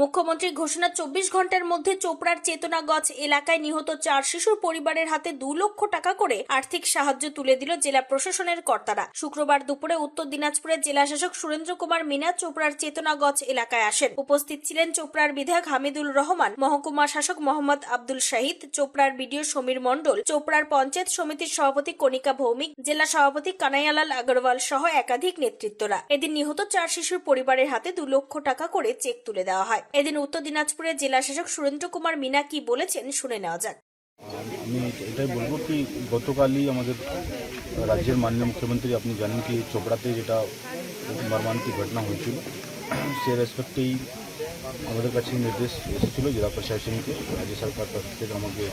মুখ্যমন্ত্রীর ঘোষণা চব্বিশ ঘণ্টার মধ্যে চোপড়ার চেতনাগঞ্জ এলাকায় নিহত চার শিশুর পরিবারের হাতে দু লক্ষ টাকা করে আর্থিক সাহায্য তুলে দিল জেলা প্রশাসনের কর্তারা। শুক্রবার দুপুরে উত্তর দিনাজপুরের জেলাশাসক সুরেন্দ্র কুমার মিনা চোপড়ার চেতনাগঞ্জ এলাকায় আসেন। উপস্থিত ছিলেন চোপড়ার বিধায়ক হামিদুল রহমান, মহকুমা শাসক মোহাম্মদ আব্দুল শাহিদ, চোপড়ার বিডিও সমীর মণ্ডল, চোপড়ার পঞ্চায়েত সমিতির সভাপতি কণিকা ভৌমিক, জেলা সভাপতি কানাইয়ালাল আগরওয়াল সহ একাধিক নেতৃত্বরা। এদিন নিহত চার শিশুর পরিবারের হাতে দু লক্ষ টাকা করে চেক তুলে দেওয়া হয়। এদিন উত্তর দিনাজপুরের জেলা শাসক সুরেন্দ্র কুমার মিনা কি বলেছেন শুনে নেওয়া যাক। আমি এটাই বলব কি, গতকালই আমাদের রাজ্যের মাননীয় মুখ্যমন্ত্রী, আপনি জানেন কি, চোপড়াতে যেটা মর্মান্তিক ঘটনা হয়েছিল, সে রেসপেক্টেই আমাদের কাছে নির্দেশ এসেছিল, জেলা প্রশাসনকে, রাজ্য সরকার তরফ থেকে আমাকে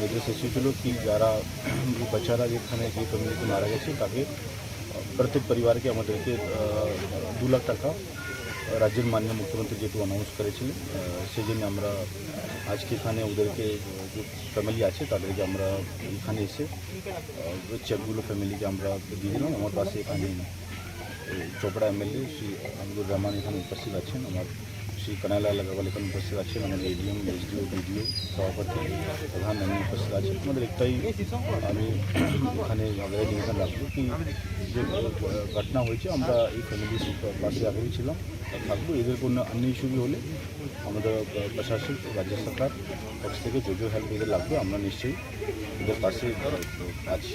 নির্দেশ এসেছিল কি, যারা বাচ্চারা যেখানে যে ফ্যামিলিতে মারা গেছে, তাকে প্রত্যেক পরিবারকে আমাদেরকে দু লাখ টাকা রাজ্যের মাননীয় মুখ্যমন্ত্রী যেহেতু অ্যানাউন্স করেছিলেন আহ, সেই জন্য আমরা আজকে এখানে ওদেরকে আহ, যে ফ্যামিলি আছে তাদেরকে আমরা এখানে এসে আহ, ওই চেকগুলো ফ্যামিলিকে আমরা দিয়ে দিলাম আমার পাশে এখানে এই চোপড়া এমএলএ শ্রী আব্দুর রহমান এখানে উপস্থিত আছেন আমার শ্রী কানাইলাল আগরওয়াল এখানে উপস্থিত আছেন আমাদের এডিএম এসডিও বিডিও সভাপতি প্রধান এমনি উপস্থিত আছেন আমাদের একটাই আমি এখানে আগ্রহ নিবেদন রাখব কি যে ঘটনা হয়েছে আমরা এই ফ্যামিলির পাশে আগেই ছিলাম থাকব। এদের কোনো অন্য ইস্যু হলে আমাদের আহ, প্রশাসন রাজ্য সরকার পক্ষ থেকে যে হেল্প এদের লাগবে আমরা নিশ্চয়ই এদের পাশে আছি।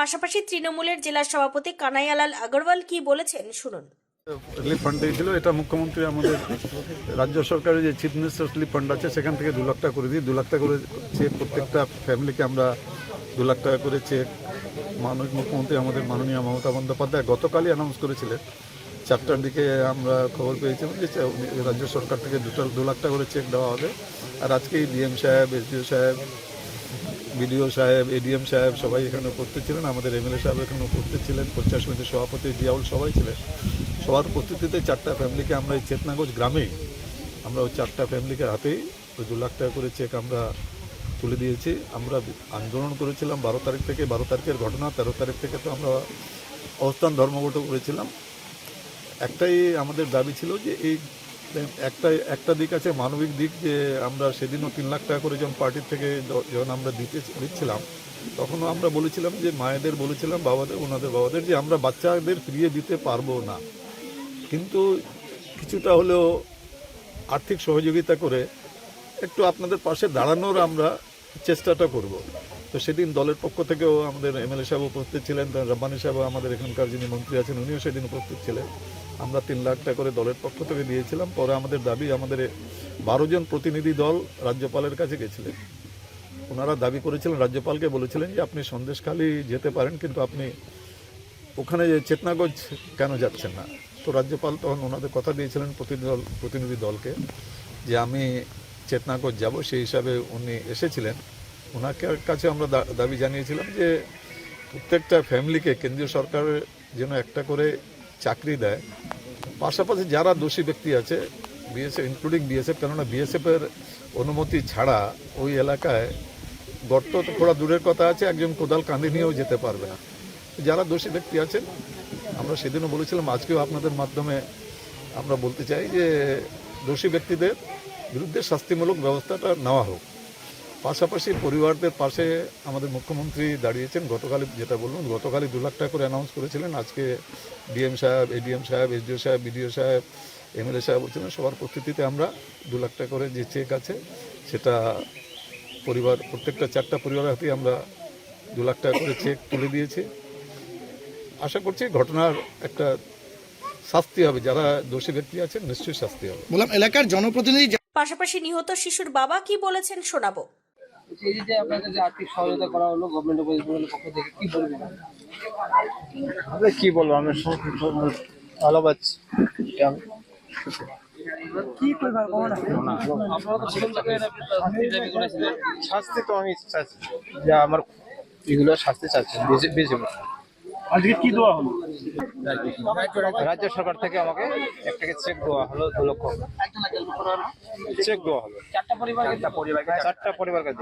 পাশাপাশি তৃণমূলের জেলা সভাপতি কানাইয়ালাল আগরওয়াল কি বলেছেন শুনুন। রিলিফ ফান্ড দিয়েছিল। এটা মুখ্যমন্ত্রী আমাদের রাজ্য সরকারের যে চিফ মিনিস্টার রিলিফ ফান্ড আছে, সেখান থেকে দু লাখ টাকা করে দিই দু লাখ টাকা করে চেক প্রত্যেকটা ফ্যামিলিকে আমরা দু লাখ টাকা করে চেক মাননীয় মুখ্যমন্ত্রী, আমাদের মাননীয় মমতা বন্দ্যোপাধ্যায় গতকালই অ্যানাউন্স করেছিলেন। চারটার দিকে আমরা খবর পেয়েছিলাম যে রাজ্য সরকার থেকে দুটো, দু লাখ টাকা করে চেক দেওয়া হবে। আর আজকেই ডিএম সাহেব, এসডিও সাহেব, বিডিও সাহেব, এডিএম সাহেব সবাই এখানে উপস্থিত ছিলেন। আমাদের এমএলএ সাহেব এখানে উপস্থিত ছিলেন। পঞ্চায়েত সমিতির সভাপতি জিয়াউল সবাই ছিলেন। সবার উপস্থিতিতে চারটা ফ্যামিলিকে আমরা এই চেতনাগঞ্জ গ্রামেই আমরা ওই চারটা ফ্যামিলিকে হাতেই ওই দু লাখ টাকা করে চেক আমরা তুলে দিয়েছি। আমরা আন্দোলন করেছিলাম বারো তারিখ থেকে। বারো তারিখের ঘটনা, তেরো তারিখ থেকে তো আমরা অবস্থান ধর্মঘট করেছিলাম। একটাই আমাদের দাবি ছিল যে এই একটা একটা দিক আছে, মানবিক দিক যে আমরা সেদিনও তিন লাখ টাকা করে যখন পার্টির থেকে যখন আমরা দিতে দিচ্ছিলাম তখনও আমরা বলেছিলাম যে মায়েদের বলেছিলাম, বাবাদের, ওনাদের, বাবাদের যে আমরা বাচ্চাদের ফিরিয়ে দিতে পারব না। কিন্তু কিছুটা হলেও আর্থিক সহযোগিতা করে একটু আপনাদের পাশে দাঁড়ানোর আমরা চেষ্টাটা করব। তো সেদিন দলের পক্ষ থেকেও আমাদের এমএলএ সাহেব উপস্থিত ছিলেন রব্বানি সাহেব আমাদের এখানকার যিনি মন্ত্রী আছেন উনিও সেদিন উপস্থিত ছিলেন। আমরা তিন লাখ টাকা করে দলের পক্ষ থেকে দিয়েছিলাম, পরে আমাদের দাবি আমাদের বারো জন প্রতিনিধি দল রাজ্যপালের কাছে গেছিলেন। ওনারা দাবি করেছিলেন, রাজ্যপালকে বলেছিলেন যে আপনি সন্দেশখালি যেতে পারেন, কিন্তু আপনি ওখানে যে চেতনাগঞ্জ কেন যাচ্ছেন না? তো রাজ্যপাল তখন ওনাদের কথা দিয়েছিলেন প্রতিনিধি দল প্রতিনিধি দলকে যে আমি চেতনাগঞ্জ যাব, সেই হিসাবে উনি এসেছিলেন। ওনাকে কাছে আমরা দাবি জানিয়েছিলাম যে প্রত্যেকটা ফ্যামিলিকে কেন্দ্রীয় সরকারের যেন একটা করে চাকরি দেয়। পাশাপাশি যারা দোষী ব্যক্তি আছে, বিএসএফ ইনক্লুডিং বিএসএফ, কেননা বিএসএফের অনুমতি ছাড়া ওই এলাকায় গর্ত তো থোড়া দূরের কথা আছে, একজন কোদাল কাঁধে নিয়েও যেতে পারবে না। যারা দোষী ব্যক্তি আছেন আমরা সেদিনও বলেছিলাম, আজকেও আপনাদের মাধ্যমে আমরা বলতে চাই যে দোষী ব্যক্তিদের বিরুদ্ধে শাস্তিমূলক ব্যবস্থাটা নেওয়া হোক। পাশাপাশি পরিবারদের পাশে আমাদের মুখ্যমন্ত্রী দাঁড়িয়েছেন, গতকালই যেটা বললাম, গতকালই দু লাখ টাকা করে অ্যানাউন্স করেছিলেন, আজকে ডিএম সাহেব, এডিএম সাহেব, এসডিও সাহেব, বিডিও সাহেব, এমএলএ সাহেব বলছিলেন, সবার উপস্থিতিতে আমরা দু লাখ টাকা করে যে চেক আছে, সেটা পরিবার, প্রত্যেকটা চারটা পরিবারের হাতেই আমরা দু লাখ টাকা করে চেক তুলে দিয়েছি। আশা করছি ঘটনার একটা শাস্তি হবে। যারা দোষী ব্যক্তি আছেন নিশ্চয়ই শাস্তি হবে। বললাম এলাকার জনপ্রতিনিধি পাশাপাশি নিহত শিশুর বাবা কি বলেছেন শোনাবো। এই যে আপনাদের যে আর্থিক সহায়তা করা হলো গভর্নমেন্ট ওয়েস্ট পক্ষ থেকে কি বলবেন? আমরা কি বলব আমরা ভালো পাচ্ছি শাস্তি শাস্তি তো আমি চাচ্ছি যে আমার এগুলো শাস্তি চাচ্ছি বেশি বেশি আজকে কি দেওয়া হলো? রাজ্য সরকার থেকে আমাকে একটা চেক দেওয়া হলো দু লক্ষ। চেক দেওয়া হলো। চারটা পরিবারকে চারটা পরিবারকে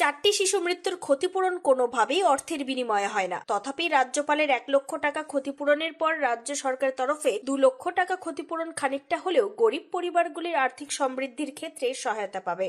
চারটি শিশু মৃত্যুর ক্ষতিপূরণ কোনোভাবেই অর্থের বিনিময়ে হয় না। তথাপি রাজ্যপালের এক লক্ষ টাকা ক্ষতিপূরণের পর রাজ্য সরকারের তরফে দু লক্ষ টাকা ক্ষতিপূরণ খানিকটা হলেও গরিব পরিবারগুলির আর্থিক সমৃদ্ধির ক্ষেত্রে সহায়তা পাবে।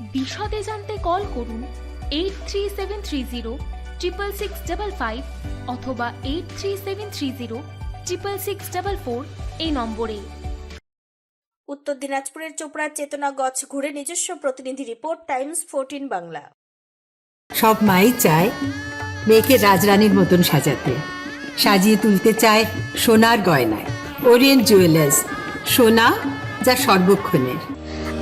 বিশদে জানতে কল করুন eight three seven three zero triple six double five অথবা eight three seven three zero triple six double four এই নম্বরে। উত্তর দিনাজপুরের চোপড়ার চেতনা গছ ঘুরে নিজস্ব প্রতিনিধি রিপোর্ট টাইমস ফোরটিন বাংলা। সব মাই চায় মেয়েকে রাজরানীর মতন সাজাতে। সাজিয়ে তুলতে চায় সোনার গয়নায়। ওরিয়েন্ট জুয়েলার্স সোনা যা সর্বক্ষণের।